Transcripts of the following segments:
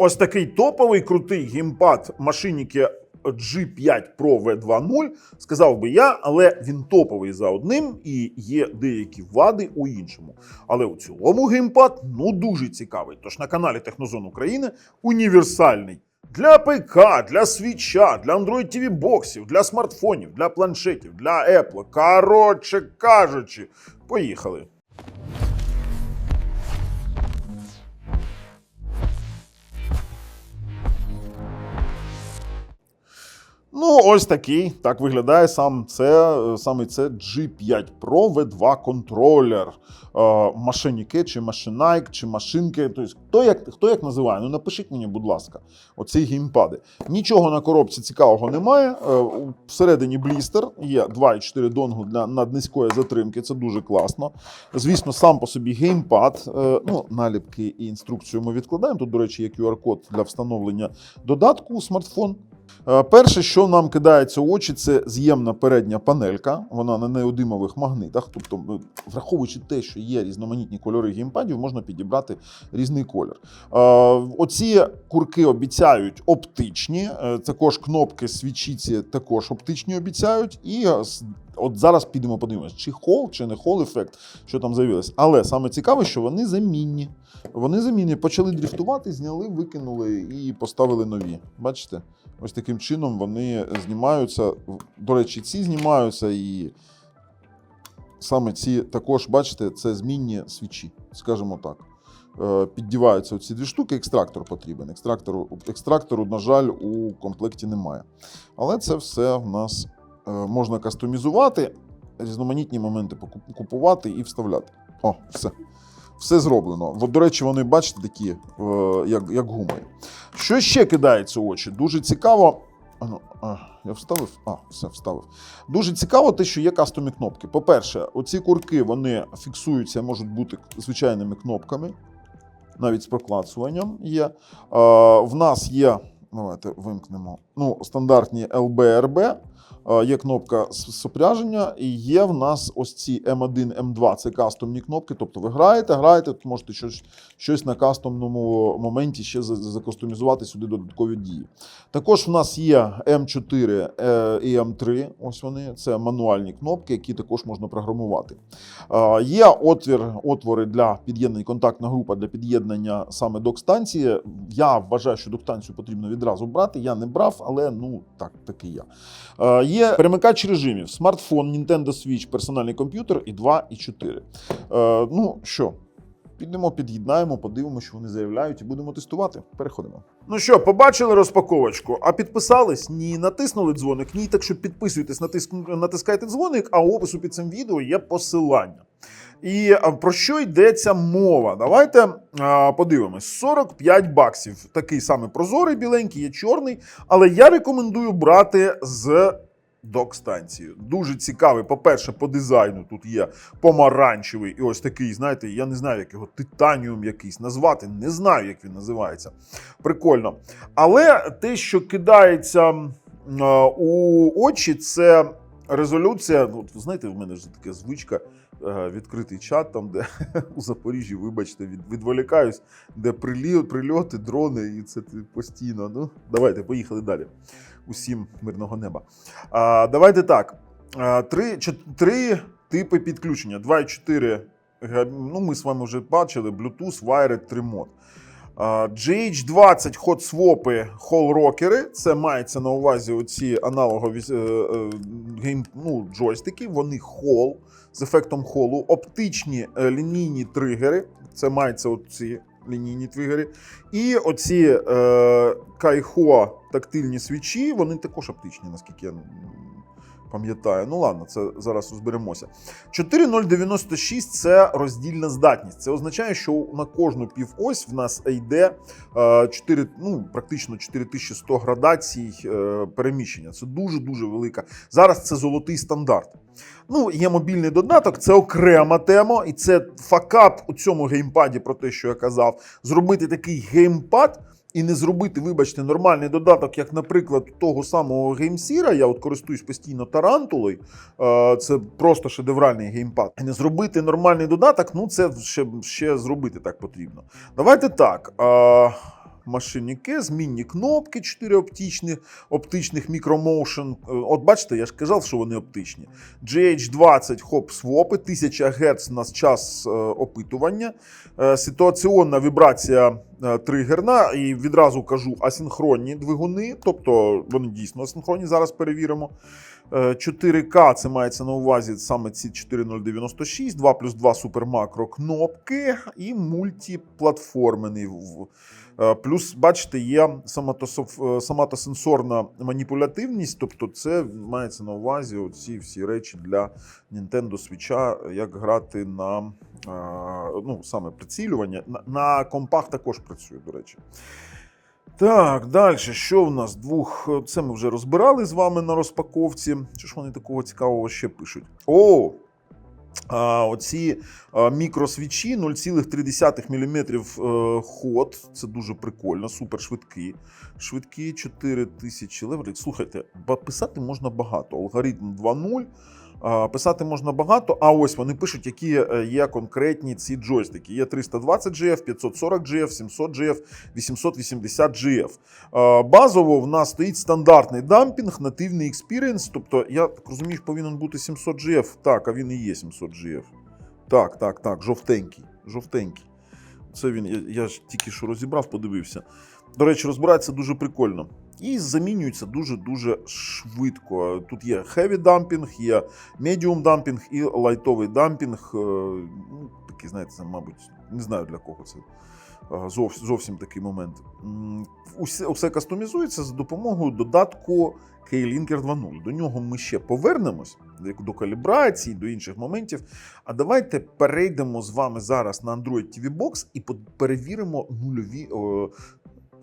Ось такий топовий крутий геймпад машинники G5 Pro V2.0, сказав би я, але він топовий за одним і є деякі вади у іншому. Але у цілому геймпад ну дуже цікавий. Тож на каналі Технозон України універсальний. Для ПК, для свіча, для Android TV боксів, для смартфонів, для планшетів, для Apple. Коротше кажучи, поїхали. Ну, ось такий. Так виглядає сам це, саме це G5 Pro V2 контролер. Е, машиніки, чи машинайк, чи машинки. Тобто, хто як, хто як називає? Ну напишіть мені, будь ласка, оці геймпади. Нічого на коробці цікавого немає. Е, всередині блістер є 2,4 донгу для наднизької затримки. Це дуже класно. Звісно, сам по собі геймпад. Е, ну, наліпки і інструкцію ми відкладаємо. Тут, до речі, є QR-код для встановлення додатку у смартфон. Е, Перше, що нам кидається в очі, це з'ємна передня панелька. Вона на неодимових магнитах. Тобто, е, враховуючи те, що є різноманітні кольори геймпадів, можна підібрати різний колір. Е, Оці курки обіцяють оптичні. Також кнопки свічіці також оптичні обіцяють. І от зараз підемо подивимось, чи хол, чи не хол ефект, що там з'явилось. Але саме цікаве, що вони замінні. Вони замінні почали дріфтувати, зняли, викинули і поставили нові. Бачите? Ось таким чином вони знімаються. До речі, ці знімаються і саме ці також, бачите, це змінні свічі, скажімо так. Е, Піддіваються оці дві штуки, екстрактор потрібен. Екстрактору, екстрактору, на жаль, у комплекті немає. Але це все в нас можна кастомізувати, різноманітні моменти купувати і вставляти. О, все. Все зроблено. От, до речі, вони, бачите, такі, е, як, як гумою. Що ще кидається в очі? Дуже цікаво. А, ну, а, я вставив? А, все, вставив. Дуже цікаво те, що є кастомні кнопки. По-перше, оці курки вони фіксуються, можуть бути звичайними кнопками, навіть з проклацуванням є. Е, в нас є, давайте вимкнемо, ну, стандартні е, є кнопка сопряження, і є в нас ось ці M1, M2, це кастомні кнопки. Тобто ви граєте, граєте, можете щось, щось на кастомному моменті ще за- за- закастомізувати сюди додаткові дії. Також в нас є М4 е, і М3. Ось вони. Це мануальні кнопки, які також можна програмувати. Е, Є отвір, отвори для під'єднання, контактна група для під'єднання саме док-станції. Я вважаю, що док-станцію потрібно відразу брати. Я не брав, але ну так, такий я. Е, Є перемикач режимів: смартфон, Nintendo Switch, персональний комп'ютер і 2, і 4. Е, Ну що, Підемо, під'єднаємо, подивимося, що вони заявляють, і будемо тестувати. Переходимо. Ну що, побачили розпаковочку? А підписались? Ні, натиснули дзвоник? Ні. Так що підписуйтесь, натиск... натискайте дзвоник, а опису під цим відео є посилання. І про що йдеться мова? Давайте подивимось: 45 баксів. Такий самий прозорий, біленький, є чорний, але я рекомендую брати з док-станції. Дуже цікавий. По-перше, по дизайну тут є помаранчевий і ось такий, знаєте, я не знаю, як його титаніум якийсь назвати, не знаю, як він називається. Прикольно. Але те, що кидається у очі, це резолюція. Ну, знаєте, в мене ж така звичка. е, Відкритий чат, там, де у Запоріжжі, вибачте, від, відволікаюсь, де прильот, прильоти, дрони, і це постійно. Ну, давайте, поїхали далі. Усім мирного неба. А, давайте так. Три, три типи підключення. 2,4 га- ну, ми з вами вже бачили: Bluetooth, Wired, Remote. А, GH20 ход свопи хол рокери. Це мається на увазі оці аналогові е, е, гейм, ну, джойстики. Вони хол з ефектом холу, оптичні е, лінійні тригери. Це мається оці лінійні тригери. І оці е, кайхо тактильні свічі, вони також оптичні, наскільки я пам'ятаю. Ну ладно, це зараз розберемося. 4096 це роздільна здатність. Це означає, що на кожну півось в нас йде е, 4, ну, практично 4100 градацій е, переміщення. Це дуже-дуже велика. Зараз це золотий стандарт. Ну, є мобільний додаток, це окрема тема, і це факап у цьому геймпаді про те, що я казав. Зробити такий геймпад і не зробити, вибачте, нормальний додаток, як, наприклад, того самого геймсіра. Я от користуюсь постійно тарантулою. е, Це просто шедевральний геймпад. І не зробити нормальний додаток, ну це ще, ще зробити так потрібно. Давайте так. Е, машиніки, змінні кнопки, 4 оптичні, оптичних мікромоушен. Е, От бачите, я ж казав, що вони оптичні. GH20 хоп свопи, 1000 Гц у нас час е, опитування. Е, Ситуаційна вібрація тригерна, і відразу кажу асинхронні двигуни, тобто вони дійсно асинхронні, зараз перевіримо. Е, 4К це мається на увазі саме ці 4096, 2 плюс 2 супермакро кнопки і мультиплатформений. Е, Плюс, бачите, є е, самотосенсорна маніпулятивність, тобто це мається на увазі ці всі речі для Nintendo Switch, як грати на е, ну, саме прицілювання. На компах також працює, до речі. Так, далі, що в нас? Двох. Це ми вже розбирали з вами на розпаковці. Що ж вони такого цікавого ще пишуть? О! А, оці мікросвічі 0,3 мм е, ход. Це дуже прикольно, супер швидкі. Швидкі 4000 левелів. Слухайте, писати можна багато. Алгоритм 2.0. Писати можна багато, а ось вони пишуть, які е, є конкретні ці джойстики. Є 320 GF, 540 GF, 700 GF, 880 GF. Базово в нас стоїть стандартний дампінг, нативний експірієнс. Тобто, я так розумію, повинен бути 700 GF. Так, а він і є 700 GF. Так, так, так, жовтенький. Жовтенький. Це він, я, я ж тільки що розібрав, подивився. До речі, розбирається дуже прикольно. І замінюється дуже-дуже швидко. Тут є heavy дампінг, є medium дампінг і лайтовий дампінг. Е, Ну, такий, знаєте, мабуть, не знаю для кого це. Е, Зовсім, такий момент. Усе, усе кастомізується за допомогою додатку K-Linker 2.0. До нього ми ще повернемось, до калібрації, до інших моментів. А давайте перейдемо з вами зараз на Android TV Box і перевіримо нульові. О,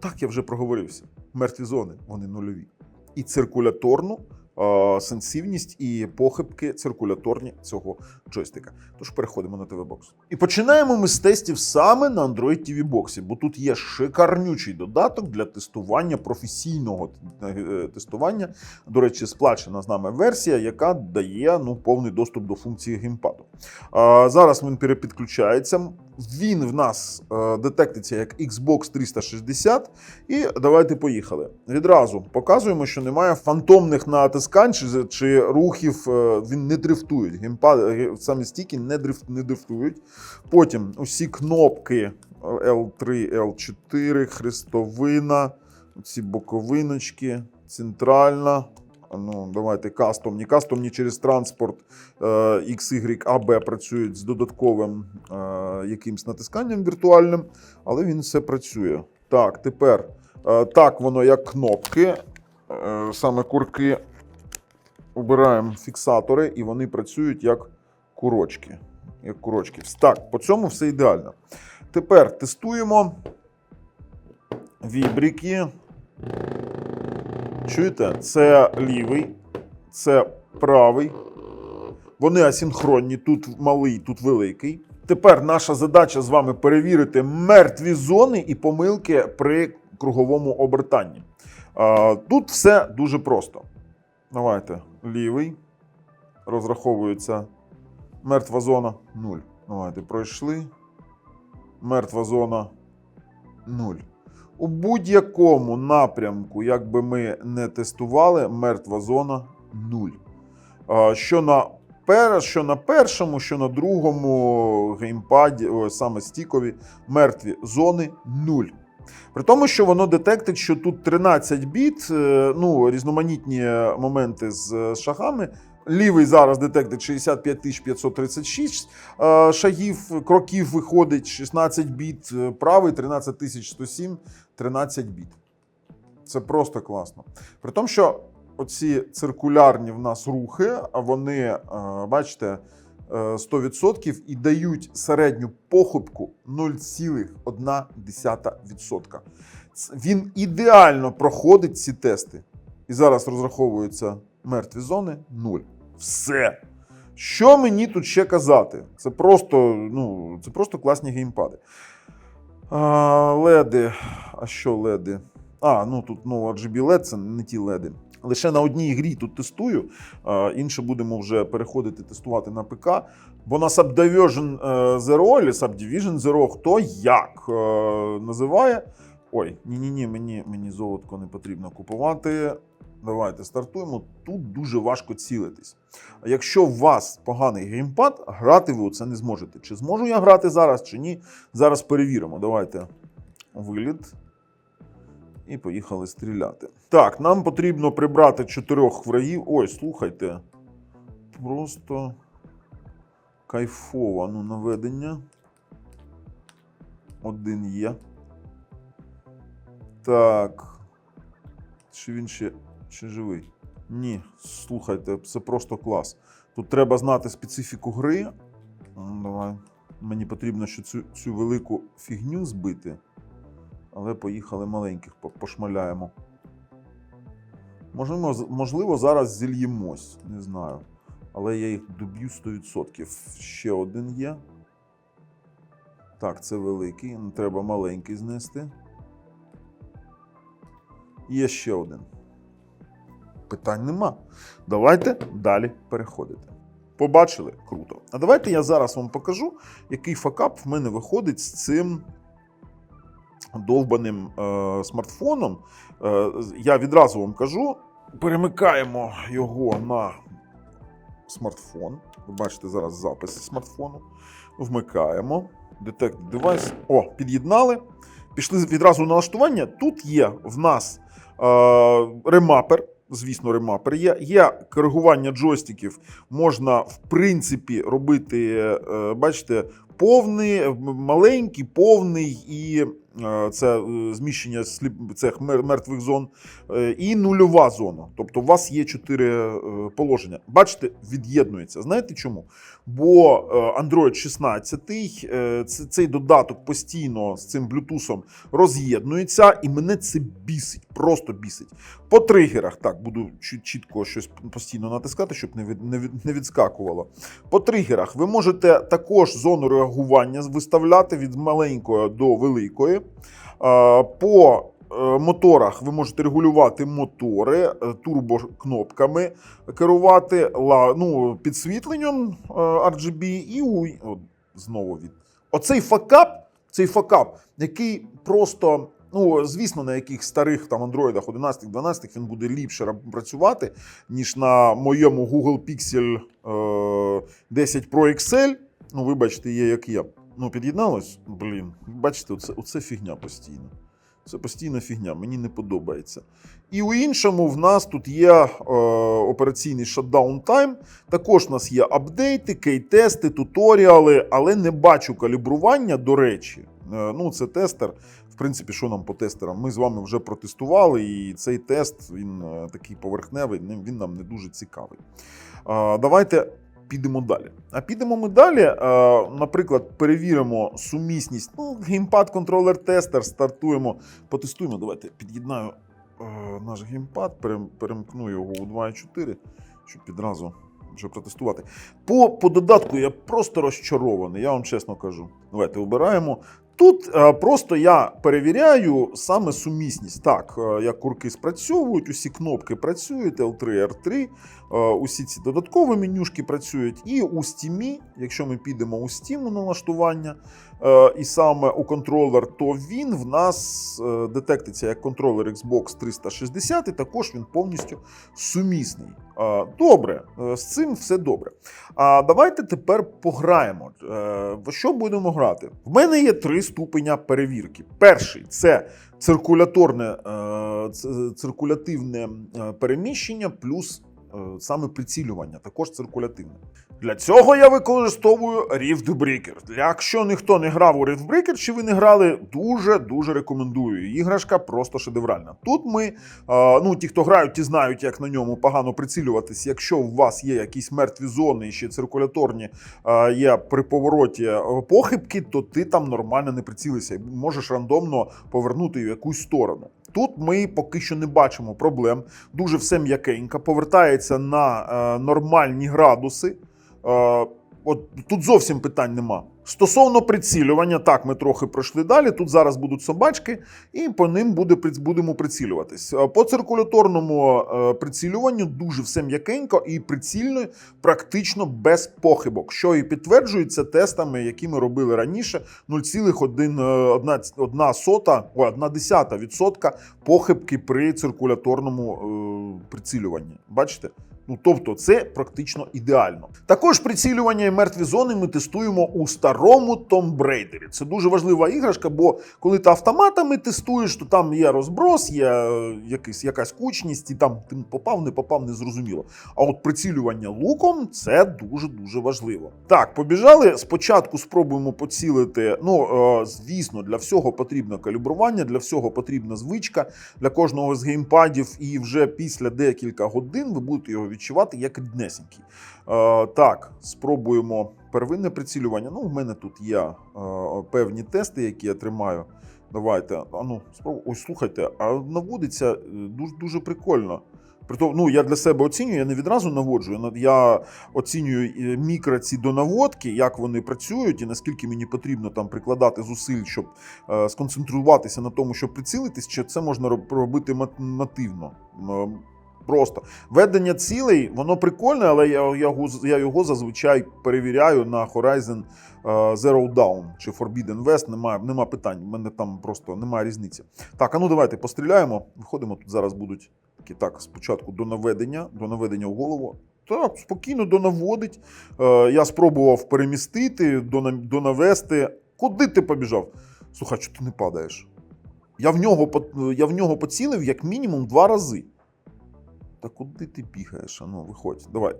так, я вже проговорився. Мертві зони, вони нульові. І циркуляторну е, сенсивність і похибки циркуляторні цього джойстика. Тож переходимо на TV Box. І починаємо ми з тестів саме на Android TV Box, бо тут є шикарнючий додаток для тестування професійного е, тестування. До речі, сплачена з нами версія, яка дає ну, повний доступ до функції геймпаду. А, зараз він перепідключається. Він в нас е, детектиться як Xbox 360. І давайте поїхали. Відразу показуємо, що немає фантомних натискань чи, чи рухів. е, Він не дрифтують. Геймпад, ге- самі стіки не, дрифт, не дрифтують. Потім усі кнопки L3, L4, хрестовина, ці боковиночки, центральна. Ну, давайте кастомні. Кастомні через транспорт е, XY, AB працюють з додатковим е, якимсь натисканням віртуальним, але він все працює. Так, тепер е, так воно як кнопки, саме курки. Обираємо фіксатори, і вони працюють як курочки. Як курочки. Так, по цьому все ідеально. Тепер тестуємо вібрики. Чуєте? Це лівий, це правий. Вони асинхронні, тут малий, тут великий. Тепер наша задача з вами перевірити мертві зони і помилки при круговому обертанні. Тут все дуже просто. Давайте лівий. Розраховується мертва зона 0. Давайте пройшли. Мертва зона 0. У будь-якому напрямку, як би ми не тестували, мертва зона 0. Що на, що на першому, що на другому геймпаді, саме стікові, мертві зони 0. При тому, що воно детектить, що тут 13 біт, е, ну, різноманітні моменти з е, шагами. Лівий зараз детектить 65 536 е, шагів, кроків виходить 16 біт, правий 13 107 13 біт. Це просто класно. При тому, що оці циркулярні в нас рухи, а вони, е, бачите, е, 100% і дають середню похибку 0,1%. Він ідеально проходить ці тести. І зараз розраховуються мертві зони 0. Все. Що мені тут ще казати? Це просто, ну, це просто класні геймпади. А, леди. А що леди? А, ну тут ну, RGB LED, це не ті леди. Лише на одній грі тут тестую, інше будемо вже переходити тестувати на ПК. Бо на Subdivision е, Zero, чи Subdivision Zero, хто як е, називає, Ой, ні-ні-ні, мені, мені золотко не потрібно купувати. Давайте стартуємо. Тут дуже важко цілитись. Якщо у вас поганий геймпад, грати ви це не зможете. Чи зможу я грати зараз, чи ні? Зараз перевіримо. Давайте виліт. І поїхали стріляти. Так, нам потрібно прибрати чотирьох врагів. Ой, слухайте. Просто кайфово. Ну, наведення. Один є. Так. Чи він ще, ще живий? Ні, слухайте, це просто клас. Тут треба знати специфіку гри. Давай. Мені потрібно ще цю, цю велику фігню збити. Але поїхали маленьких, пошмаляємо. Можливо, можливо, зараз зільємось, не знаю. Але я їх доб'ю 100%. Ще один є. Так, це великий. Треба маленький знести. Є ще один. Питань нема. Давайте далі переходити. Побачили? Круто. А давайте я зараз вам покажу, який факап в мене виходить з цим довбаним е, смартфоном. Е, я відразу вам кажу: перемикаємо його на смартфон. Ви бачите зараз запис смартфону. Вмикаємо. Detect Device. О, під'єднали. Пішли відразу на налаштування. Тут є в нас е, ремапер. Звісно, ремапер є. Є коригування джойстиків. Можна, в принципі, робити, е, бачите, повний, маленький, повний і це е, зміщення цих мер- мертвих зон, е, і нульова зона. Тобто, у вас є чотири е, положення. Бачите, від'єднується. Знаєте чому? Бо е, Android 16, е, цей додаток постійно з цим Bluetooth роз'єднується, і мене це бісить, просто бісить. По тригерах, так, буду чітко щось постійно натискати, щоб не, від, не, від, не відскакувало. По тригерах ви можете також зону реагування виставляти від маленької до великої. Е, По е, моторах ви можете регулювати мотори е, турбокнопками, керувати ну, підсвітленням RGB і у, о, знову від. Оцей факап, цей факап, який просто. Ну, звісно, на яких старих там андроїдах 11 12 він буде ліпше працювати, ніж на моєму Google Pixel е, 10 Pro XL. Ну, вибачте, є як є. Ну, під'єдналось? Блін, бачите, оце, оце фігня постійно. Це постійна фігня, мені не подобається. І у іншому в нас тут є е, операційний shutdown time. Також у нас є апдейти, кей-тести, туторіали, але не бачу калібрування, до речі. Е, ну, це тестер. В принципі, що нам по тестерам? Ми з вами вже протестували, і цей тест він е, такий поверхневий, він нам не дуже цікавий. Е, давайте підемо далі. А підемо ми далі. е, Наприклад, перевіримо сумісність. Ну, геймпад контролер тестер, стартуємо, потестуємо. Давайте під'єднаю е, наш геймпад, перемкну його у 2.4, щоб відразу вже протестувати. По, по додатку я просто розчарований, я вам чесно кажу. Давайте обираємо. Тут е, просто я перевіряю саме сумісність. Так, як курки спрацьовують, усі кнопки працюють, L3, R3, е, усі ці додаткові менюшки працюють. І у Steam, якщо ми підемо у Steam налаштування, е, і саме у контролер, то він в нас е, детектиться як контролер Xbox 360, і також він повністю сумісний. Е, Добре, е, з цим все добре. А давайте тепер пограємо. Е, В що будемо грати? В мене є три ступеня перевірки. Перший це циркуляторне, е, циркулятивне е, переміщення, плюс е, саме прицілювання, також циркулятивне. Для цього я використовую Rift Breaker. Якщо ніхто не грав у Rift Breaker, чи ви не грали, дуже дуже рекомендую. Іграшка просто шедевральна. Тут ми, е, ну ті, хто грають, ті знають, як на ньому погано прицілюватись. Якщо у вас є якісь мертві зони і ще циркуляторні е, є при повороті е, похибки, то ти там нормально не прицілися можеш рандомно повернути в якусь сторону. Тут ми поки що не бачимо проблем. Дуже все м'якенько, повертається на е, нормальні градуси. Е, от тут зовсім питань нема. Стосовно прицілювання, так, ми трохи пройшли далі. Тут зараз будуть собачки, і по ним буде, будемо прицілюватись. Е, По циркуляторному е, прицілюванню дуже все м'якенько і прицільно, практично без похибок, що і підтверджується тестами, які ми робили раніше. 0,1 сота, ой, 1 десята відсотка похибки при циркуляторному е, прицілюванні. Бачите? Ну, тобто, це практично ідеально. Також прицілювання і мертві зони ми тестуємо у старому Raider. Це дуже важлива іграшка, бо коли ти автоматами тестуєш, то там є розброс, є е, якийсь, якась кучність, і там ти попав, не попав, не зрозуміло. А от прицілювання луком це дуже-дуже важливо. Так, побіжали. Спочатку спробуємо поцілити. Ну, е, звісно, для всього потрібно калібрування, для всього потрібна звичка, для кожного з геймпадів, і вже після декілька годин ви будете його відчувати як ріднесенький. Е, так, спробуємо первинне прицілювання. Ну, в мене тут є е, певні тести, які я тримаю. Давайте. А ну. Ось слухайте, а наводиться е, дуже, дуже прикольно. Притом, ну, я для себе оцінюю, я не відразу наводжу. я оцінюю е, мікро ці донаводки, як вони працюють, і наскільки мені потрібно там прикладати зусиль, щоб е, сконцентруватися на тому, щоб прицілитись, чи це можна роб- робити нативно. Просто ведення цілей, воно прикольне, але я, я, я його зазвичай перевіряю на Horizon е, Zero Dawn чи Forbidden West. Немає, нема питань. У мене там просто немає різниці. Так, а ну давайте постріляємо. Виходимо тут зараз будуть такі так. Спочатку до наведення, до наведення в голову. Так, спокійно донаводить. Е, я спробував перемістити, дона- донавести. Куди ти побіжав? Слухай, що ти не падаєш? Я в нього, я в нього поцілив як мінімум два рази. Та куди ти бігаєш? Ану, виходь, давай.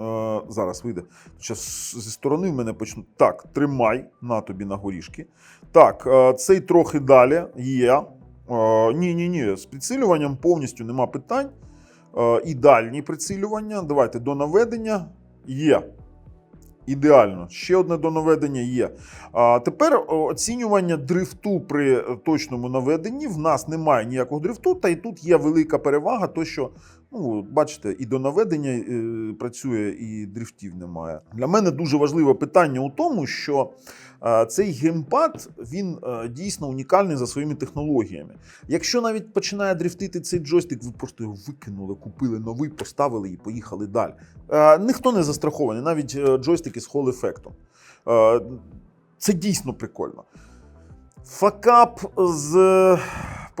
Е, зараз вийде. Зараз зі сторони в мене почнуть. Так, тримай на тобі на горішки. Так, е, цей трохи далі є. Е, ні, ні, ні. З підсилюванням повністю нема питань. Е, і дальні прицілювання. Давайте до наведення є. Ідеально. Ще одне до наведення є. А тепер оцінювання дрифту при е, точному наведенні. В нас немає ніякого дрифту, та й тут є велика перевага, то що, ну, бачите, і до наведення е, працює, і дрифтів немає. Для мене дуже важливе питання у тому, що е, цей геймпад він е, дійсно унікальний за своїми технологіями. Якщо навіть починає дрифтити цей джойстик, ви просто його викинули, купили новий, поставили і поїхали далі. Е, ніхто не застрахований, навіть е, джойстики з хол-ефектом. Е, це дійсно прикольно. Факап з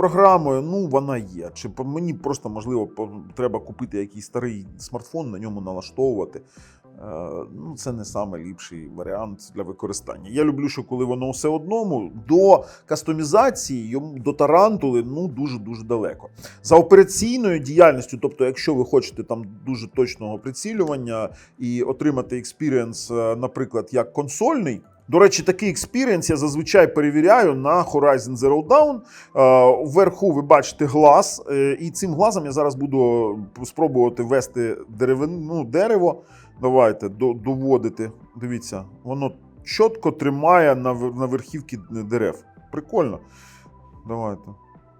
програмою, ну вона є. Чи мені просто можливо треба купити якийсь старий смартфон, на ньому налаштовувати. Е, Ну, це не найліпший варіант для використання. Я люблю, що коли воно все одному, до кастомізації, до тарантули ну дуже дуже далеко. За операційною діяльністю, тобто, якщо ви хочете там дуже точного прицілювання і отримати експірієнс, е, наприклад, як консольний. До речі, такий експірієнс я зазвичай перевіряю на Horizon Zero Dawn. Е, Вверху ви бачите глаз, е, і цим глазом я зараз буду спробувати вести деревин, ну, дерево. Давайте доводити. Дивіться, воно чітко тримає на верхівці дерев. Прикольно. Давайте.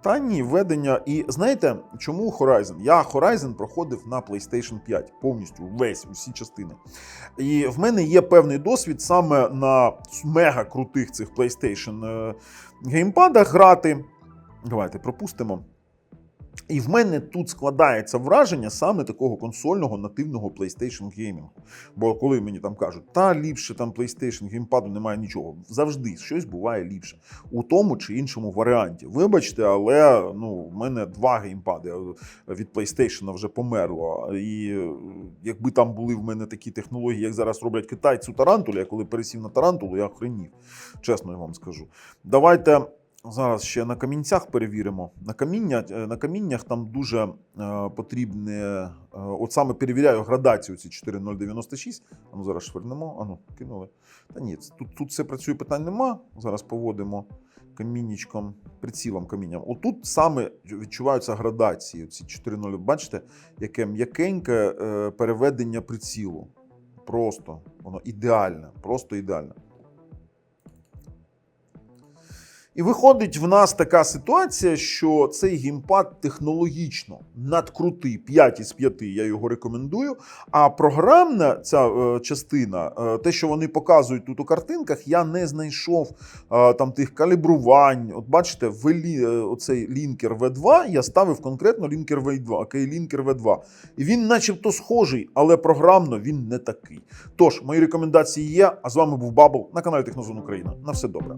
Та ні, ведення. І знаєте, чому Horizon? Я Horizon проходив на PlayStation 5 повністю весь, усі частини. І в мене є певний досвід саме на мега крутих цих PlayStation е, геймпадах грати. Давайте пропустимо. І в мене тут складається враження саме такого консольного нативного PlayStation Gaming. Бо коли мені там кажуть, та ліпше там PlayStation геймпаду немає нічого, завжди щось буває ліпше у тому чи іншому варіанті. Вибачте, але ну, в мене два геймпади від PlayStation вже померло. І е, якби там були в мене такі технології, як зараз роблять китайці у Тарантулі, я коли пересів на Тарантулу, я охренів. Чесно я вам скажу. Давайте. Зараз ще на камінцях перевіримо. На, каміння, е, на каміннях там дуже е, потрібне. Е, от саме перевіряю градацію ці 4096. А ну зараз швернемо. А ну, кинули. Та ні, тут, тут все працює, питань нема. Зараз поводимо камінничком, прицілом камінням. Отут саме відчуваються градації. Ці 4.0. Бачите, яке м'якеньке переведення прицілу. Просто воно ідеальне, просто ідеальне. І виходить в нас така ситуація, що цей геймпад технологічно надкрутий 5 із 5, я його рекомендую. А програмна ця е, частина, е, те, що вони показують тут у картинках, я не знайшов е, там тих калібрувань. От бачите, в лі- оцей лінкер V2 я ставив конкретно лінкер V2, окей, лінкер V2. І він, начебто, схожий, але програмно він не такий. Тож, мої рекомендації є. А з вами був Бабл на каналі Технозон Україна. На все добре.